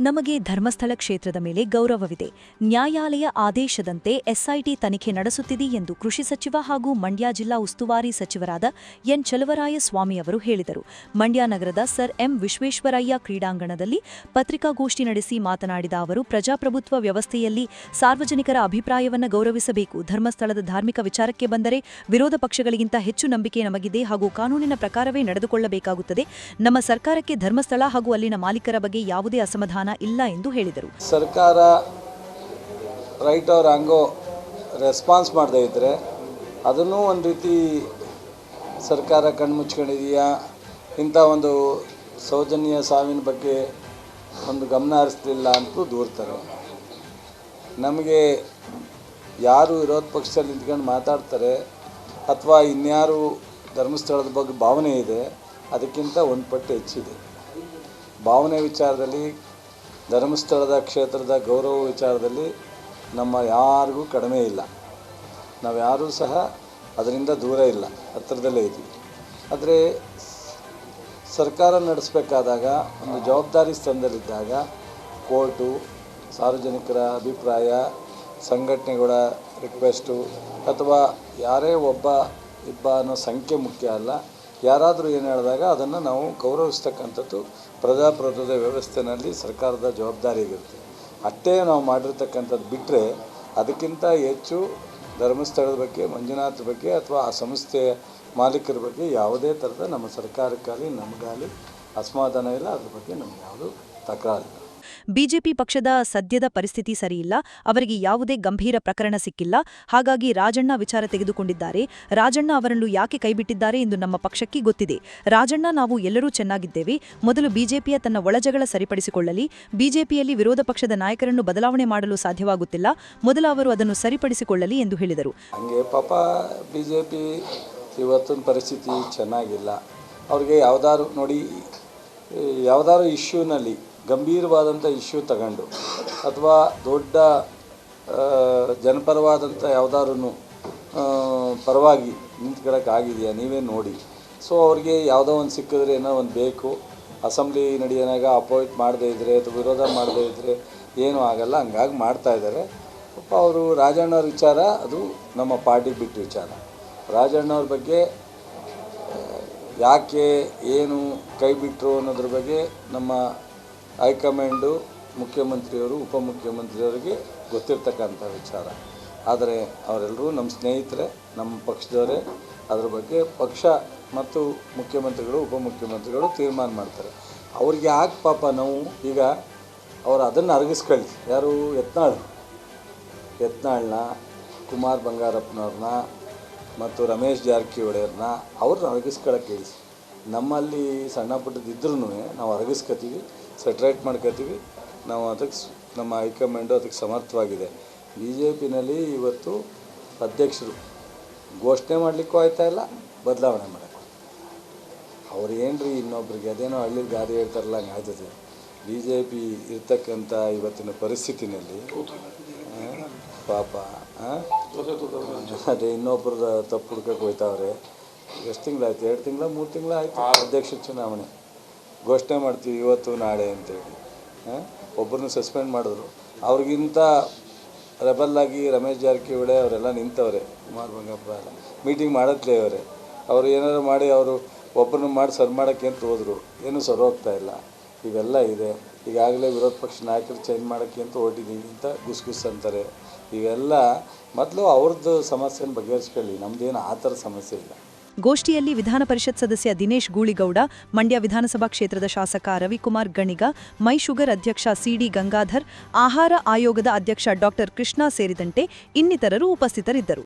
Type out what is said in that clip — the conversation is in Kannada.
ನಮಗೆ ಧರ್ಮಸ್ಥಳ ಕ್ಷೇತ್ರದ ಮೇಲೆ ಗೌರವವಿದೆ. ನ್ಯಾಯಾಲಯ ಆದೇಶದಂತೆ ಎಸ್ಐಟಿ ತನಿಖೆ ನಡೆಸುತ್ತಿದೆ ಎಂದು ಕೃಷಿ ಸಚಿವ ಹಾಗೂ ಮಂಡ್ಯ ಜಿಲ್ಲಾ ಉಸ್ತುವಾರಿ ಸಚಿವರಾದ ಎನ್ ಚಲವರಾಯಸ್ವಾಮಿ ಅವರು ಹೇಳಿದರು. ಮಂಡ್ಯ ನಗರದ ಸರ್ ಎಂ ವಿಶ್ವೇಶ್ವರಯ್ಯ ಕ್ರೀಡಾಂಗಣದಲ್ಲಿ ಪತ್ರಿಕಾಗೋಷ್ಠಿ ನಡೆಸಿ ಮಾತನಾಡಿದ ಅವರು, ಪ್ರಜಾಪ್ರಭುತ್ವ ವ್ಯವಸ್ಥೆಯಲ್ಲಿ ಸಾರ್ವಜನಿಕರ ಅಭಿಪ್ರಾಯವನ್ನು ಗೌರವಿಸಬೇಕು. ಧರ್ಮಸ್ಥಳದ ಧಾರ್ಮಿಕ ವಿಚಾರಕ್ಕೆ ಬಂದರೆ ವಿರೋಧ ಪಕ್ಷಗಳಿಗಿಂತ ಹೆಚ್ಚು ನಂಬಿಕೆ ನಮಗಿದೆ ಹಾಗೂ ಕಾನೂನಿನ ಪ್ರಕಾರವೇ ನಡೆದುಕೊಳ್ಳಬೇಕಾಗುತ್ತದೆ. ನಮ್ಮ ಸರ್ಕಾರಕ್ಕೆ ಧರ್ಮಸ್ಥಳ ಹಾಗೂ ಅಲ್ಲಿನ ಮಾಲೀಕರ ಬಗ್ಗೆ ಯಾವುದೇ ಅಸಮಾಧಾನ ಇಲ್ಲ ಎಂದು ಹೇಳಿದರು. ಸರ್ಕಾರ ರೈಟ್ ಅವ್ರ ಹಂಗೋ ರೆಸ್ಪಾನ್ಸ್ ಮಾಡದೇ ಇದ್ದರೆ ಅದನ್ನೂ ಒಂದು ರೀತಿ ಸರ್ಕಾರ ಕಣ್ಮುಚ್ಕೊಂಡಿದೆಯಾ ಇಂಥ ಒಂದು ಸೌಜನ್ಯ ಸಾವಿನ ಬಗ್ಗೆ ಒಂದು ಗಮನ ಹರಿಸ್ಲಿಲ್ಲ ಅಂತೂ ದೂರ್ತಾರೆ ನಮಗೆ ಯಾರು ವಿರೋಧ ಪಕ್ಷದಲ್ಲಿ ನಿಂತ್ಕೊಂಡು ಮಾತಾಡ್ತಾರೆ ಅಥವಾ ಇನ್ಯಾರು ಧರ್ಮಸ್ಥಳದ ಬಗ್ಗೆ ಭಾವನೆ ಇದೆ, ಅದಕ್ಕಿಂತ ಒಂದು ಪಟ್ಟು ಹೆಚ್ಚಿದೆ. ಭಾವನೆ ವಿಚಾರದಲ್ಲಿ ಧರ್ಮಸ್ಥಳದ ಕ್ಷೇತ್ರದ ಗೌರವ ವಿಚಾರದಲ್ಲಿ ನಮ್ಮ ಯಾರಿಗೂ ಕಡಿಮೆ ಇಲ್ಲ. ನಾವು ಯಾರೂ ಸಹ ಅದರಿಂದ ದೂರ ಇಲ್ಲ ಹತ್ತಿರದಲ್ಲೇ ಇದ್ದೀವಿ. ಆದರೆ ಸರ್ಕಾರ ನಡೆಸಬೇಕಾದಾಗ, ಒಂದು ಜವಾಬ್ದಾರಿ ಸ್ಥಾನದಲ್ಲಿದ್ದಾಗ ಕೋರ್ಟು, ಸಾರ್ವಜನಿಕರ ಅಭಿಪ್ರಾಯ, ಸಂಘಟನೆಗಳ ರಿಕ್ವೆಸ್ಟು, ಅಥವಾ ಯಾರೇ ಒಬ್ಬ ಇಬ್ಬ ಅನ್ನೋ ಸಂಖ್ಯೆ ಮುಖ್ಯ ಅಲ್ಲ ಯಾರಾದರೂ ಏನು ಹೇಳಿದಾಗ ಅದನ್ನು ನಾವು ಗೌರವಿಸ್ತಕ್ಕಂಥದ್ದು ಪ್ರಜಾಪ್ರಭುತ್ವದ ವ್ಯವಸ್ಥೆಯಲ್ಲಿ ಸರ್ಕಾರದ ಜವಾಬ್ದಾರಿ ಇರುತ್ತೆ. ಅಷ್ಟೇ ನಾವು ಮಾಡಿರ್ತಕ್ಕಂಥದ್ದು ಬಿಟ್ಟರೆ ಅದಕ್ಕಿಂತ ಹೆಚ್ಚು ಧರ್ಮಸ್ಥಳದ ಬಗ್ಗೆ, ಮಂಜುನಾಥ್ ಬಗ್ಗೆ ಅಥವಾ ಆ ಸಂಸ್ಥೆಯ ಮಾಲೀಕರ ಬಗ್ಗೆ ಯಾವುದೇ ಥರದ ನಮ್ಮ ಸರ್ಕಾರಕ್ಕಾಗಲಿ, ನಮಗಾಗಲಿ ಅಸಮಾಧಾನ ಇಲ್ಲ. ಅದ್ರ ಬಗ್ಗೆ ನಮ್ಗೆ ಯಾವುದೂ ತಕರಾರಿಲ್ಲ. ಬಿಜೆಪಿ ಪಕ್ಷದ ಸದ್ಯದ ಪರಿಸ್ಥಿತಿ ಸರಿಯಿಲ್ಲ, ಅವರಿಗೆ ಯಾವುದೇ ಗಂಭೀರ ಪ್ರಕರಣ ಸಿಕ್ಕಿಲ್ಲ. ಹಾಗಾಗಿ ರಾಜಣ್ಣ ವಿಚಾರ ತೆಗೆದುಕೊಂಡಿದ್ದಾರೆ. ರಾಜಣ್ಣ ಅವರನ್ನು ಯಾಕೆ ಕೈಬಿಟ್ಟಿದ್ದಾರೆ ಎಂದು ನಮ್ಮ ಪಕ್ಷಕ್ಕೆ ಗೊತ್ತಿದೆ. ರಾಜಣ್ಣ ನಾವು ಎಲ್ಲರೂ ಚೆನ್ನಾಗಿದ್ದೇವೆ. ಮೊದಲು ಬಿಜೆಪಿಯ ತನ್ನ ಒಳಜಗಳ ಸರಿಪಡಿಸಿಕೊಳ್ಳಲಿ. ಬಿಜೆಪಿಯಲ್ಲಿ ವಿರೋಧ ಪಕ್ಷದ ನಾಯಕರನ್ನು ಬದಲಾವಣೆ ಮಾಡಲು ಸಾಧ್ಯವಾಗುತ್ತಿಲ್ಲ. ಮೊದಲು ಅವರು ಅದನ್ನು ಸರಿಪಡಿಸಿಕೊಳ್ಳಲಿ ಎಂದು ಹೇಳಿದರು. ಹಂಗೆ ಪಾಪ ಬಿಜೆಪಿ ಇವತ್ತಿನ ಪರಿಸ್ಥಿತಿ ಚೆನ್ನಾಗಿಲ್ಲ. ಅವ್ರಿಗೆ ಯಾವುದಾದ್ರು ನೋಡಿ, ಯಾವುದಾದ್ರು ಇಶ್ಯೂನಲ್ಲಿ ಗಂಭೀರವಾದಂಥ ಇಶ್ಯೂ ತಗೊಂಡು, ಅಥವಾ ದೊಡ್ಡ ಜನಪರವಾದಂಥ ಯಾವುದಾದ್ರೂ ಪರವಾಗಿ ನಿಂತ್ಕೊಳ್ಳೋಕ್ಕಾಗಿದೆಯಾ ನೀವೇ ನೋಡಿ. ಸೊ ಅವ್ರಿಗೆ ಯಾವುದೋ ಒಂದು ಸಿಕ್ಕಿದ್ರೆ ಏನೋ ಒಂದು ಬೇಕು. ಅಸೆಂಬ್ಲಿ ನಡೆಯೋನಾಗ ಅಪಾಯಿಂಟ್ ಮಾಡದೇ ಇದ್ದರೆ ಅಥವಾ ವಿರೋಧ ಮಾಡದೇ ಇದ್ದರೆ ಏನೂ ಆಗಲ್ಲ, ಹಂಗಾಗಿ ಮಾಡ್ತಾ ಇದ್ದಾರೆ. ಪಾಪ ಅವರು ರಾಜಣ್ಣವ್ರ ವಿಚಾರ, ಅದು ನಮ್ಮ ಪಾರ್ಟಿಗೆ ಬಿಟ್ಟು ವಿಚಾರ. ರಾಜಣ್ಣವ್ರ ಬಗ್ಗೆ ಯಾಕೆ, ಏನು ಕೈ ಬಿಟ್ಟರು ಅನ್ನೋದ್ರ ಬಗ್ಗೆ ನಮ್ಮ ಹೈಕಮಾಂಡು ಮುಖ್ಯಮಂತ್ರಿಯವರು, ಉಪಮುಖ್ಯಮಂತ್ರಿಯವರಿಗೆ ಗೊತ್ತಿರ್ತಕ್ಕಂಥ ವಿಚಾರ. ಆದರೆ ಅವರೆಲ್ಲರೂ ನಮ್ಮ ಸ್ನೇಹಿತರೆ, ನಮ್ಮ ಪಕ್ಷದವರೇ. ಅದರ ಬಗ್ಗೆ ಪಕ್ಷ ಮತ್ತು ಮುಖ್ಯಮಂತ್ರಿಗಳು, ಉಪಮುಖ್ಯಮಂತ್ರಿಗಳು ತೀರ್ಮಾನ ಮಾಡ್ತಾರೆ. ಅವ್ರಿಗೆ ಯಾಕೆ ಪಾಪ ನಾವು ಈಗ ಅವರು ಅದನ್ನು ಅರಗಿಸ್ಕೊಳ್ಳಿ. ಯಾರು? ಯತ್ನಾಳ್. ಯತ್ನಾಳ್ನ, ಕುಮಾರ್ ಬಂಗಾರಪ್ಪನವ್ರನ್ನ ಮತ್ತು ರಮೇಶ್ ಜಾರಕಿಹೊಳಿಯವ್ರನ್ನ ಅವ್ರನ್ನ ಅರಗಿಸ್ಕೊಳಕ್ಕೆ ಇಳಿಸಿ. ನಮ್ಮಲ್ಲಿ ಸಣ್ಣ ಪುಟ್ಟದಿದ್ರೂ ನಾವು ಅರಗಿಸ್ಕೊತೀವಿ. ಸೆಟ್ರೇಟ್ ಮಾಡ್ಕೋತೀವಿ. ನಾವು ಅದಕ್ಕೆ ನಮ್ಮ ಹೈಕಮಾಂಡು ಅದಕ್ಕೆ ಸಮರ್ಥವಾಗಿದೆ. ಬಿ ಜೆ ಪಿನಲ್ಲಿ ಇವತ್ತು ಅಧ್ಯಕ್ಷರು ಘೋಷಣೆ ಮಾಡಲಿಕ್ಕೂ ಆಯ್ತಾ ಇಲ್ಲ, ಬದಲಾವಣೆ ಮಾಡೋಕ್ಕೂ. ಅವ್ರು ಏನ್ರಿ ಇನ್ನೊಬ್ರಿಗೆ ಅದೇನೋ ಹಳ್ಳಿ ಗಾದೆ ಹೇಳ್ತಾರಲ್ಲ, ಹಂಗೆ ಆಯ್ತದೆ. ಬಿ ಜೆ ಪಿ ಇರ್ತಕ್ಕಂಥ ಇವತ್ತಿನ ಪರಿಸ್ಥಿತಿನಲ್ಲಿ ಪಾಪ? ಅದೇ ಇನ್ನೊಬ್ಬರ ತಪ್ಪು ಹುಡ್ಕಕ್ಕೆ ಹೋಯ್ತಾವ್ರೆ. ಎಷ್ಟು ತಿಂಗಳಾಯ್ತು? ಎರಡು ತಿಂಗಳ, ಮೂರು ತಿಂಗಳ ಆಯ್ತು ಅಧ್ಯಕ್ಷ ಚುನಾವಣೆ. ಘೋಷಣೆ ಮಾಡ್ತೀವಿ ಇವತ್ತು, ನಾಳೆ ಅಂತೇಳಿ. ಒಬ್ಬರನ್ನ ಸಸ್ಪೆಂಡ್ ಮಾಡಿದ್ರು. ಅವ್ರಿಗಿಂತ ರೆಬಲ್ಲಾಗಿ ರಮೇಶ್ ಜಾರಕಿಹೊಳಿ ಅವರೆಲ್ಲ ನಿಂತವ್ರೆ, ಕುಮಾರ್ ಬಂಗಪ್ಪ ಎಲ್ಲ. ಮೀಟಿಂಗ್ ಮಾಡತ್ಲೇ ಅವರೇ ಅವರು ಏನಾದ್ರು ಮಾಡಿ ಅವರು ಒಬ್ಬರನ್ನ ಮಾಡಿ ಸರ್ ಮಾಡೋಕ್ಕೆ ಅಂತ ಹೋದರು. ಏನೂ ಸರ್ ಹೋಗ್ತಾ ಇಲ್ಲ. ಇವೆಲ್ಲ ಇದೆ. ಈಗಾಗಲೇ ವಿರೋಧ ಪಕ್ಷ ನಾಯಕರು ಚೇಂಜ್ ಮಾಡೋಕ್ಕೆ ಅಂತ ಹೊರಟಿದ್ದೀವಿ ಅಂತ ಗುಸ್ ಗುಸ್ ಅಂತಾರೆ. ಇವೆಲ್ಲ ಮೊದಲು ಅವ್ರದ್ದು ಸಮಸ್ಯೆನ ಬಗೆಹರಿಸ್ಕೊಳ್ಳಿ. ನಮ್ದೇನು ಆ ಥರ ಸಮಸ್ಯೆ ಇಲ್ಲ. ಗೋಷ್ಠಿಯಲ್ಲಿ ವಿಧಾನ ಪರಿಷತ್ ಸದಸ್ಯ ದಿನೇಶ್ ಗೂಳಿಗೌಡ, ಮಂಡ್ಯ ವಿಧಾನಸಭಾ ಕ್ಷೇತ್ರದ ಶಾಸಕ ರವಿಕುಮಾರ್ ಗಣಿಗ ಮೈ ಶುಗರ್ ಅಧ್ಯಕ್ಷ ಸಿಡಿ ಗಂಗಾಧರ್, ಆಹಾರ ಆಯೋಗದ ಅಧ್ಯಕ್ಷ ಡಾಕ್ಟರ್ ಕೃಷ್ಣ ಸೇರಿದಂತೆ ಇನ್ನಿತರರು ಉಪಸ್ಥಿತರಿದ್ದರು.